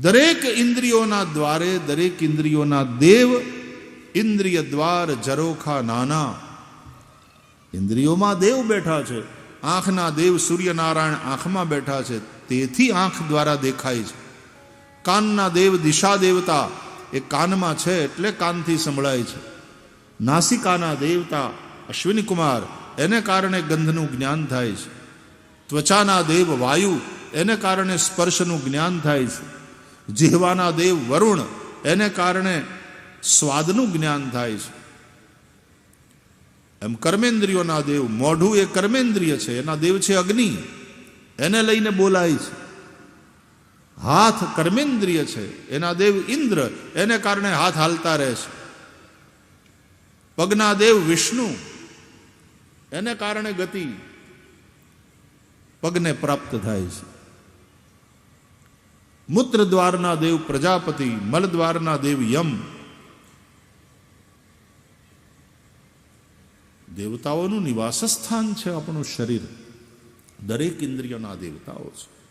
દરેક ઇન્દ્રિયોના દ્વારે, દરેક ઇન્દ્રિયોના દેવ, ઇન્દ્રિય દ્વાર જરોખા નાના. ઇન્દ્રિયોમાં દેવ બેઠા છે. આંખના દેવ સૂર્યનારાયણ આંખમાં બેઠા છે. તેથી આંખ દ્વારા દેખાય છે. કાનના દેવ દિશા દેવતા એ કાનમાં છે એટલે કાનથી સંભળાય છે. નાસિકાના દેવતા અશ્વિની કુમાર એને કારણે ગંધનું જ્ઞાન થાય છે. ત્વચાના દેવ વાયુ, એને કારણે સ્પર્શનું જ્ઞાન થાય છે. જીહવાના દેવ વરુણ, એને કારણે સ્વાદનું જ્ઞાન થાય છે. એમ કર્મેન્દ્રિયોના દેવ, મોઢું એ કર્મેન્દ્રિય છે, એના દેવ છે અગ્નિ, એને લઈને બોલાય છે. હાથ કર્મેન્દ્રિય છે, એના દેવ ઇન્દ્ર, એને કારણે હાથ હાલતા રહે છે. પગના દેવ વિષ્ણુ, એને કારણે ગતિ, પગને પ્રાપ્ત થાય છે. મૂત્ર દ્વારના દેવ પ્રજાપતિ મલ દ્વારના દેવ યમ. દેવતાઓનું નિવાસ સ્થાન છે આપણું શરીર. દરેક ઇન્દ્રિયોના દેવતાઓ છે.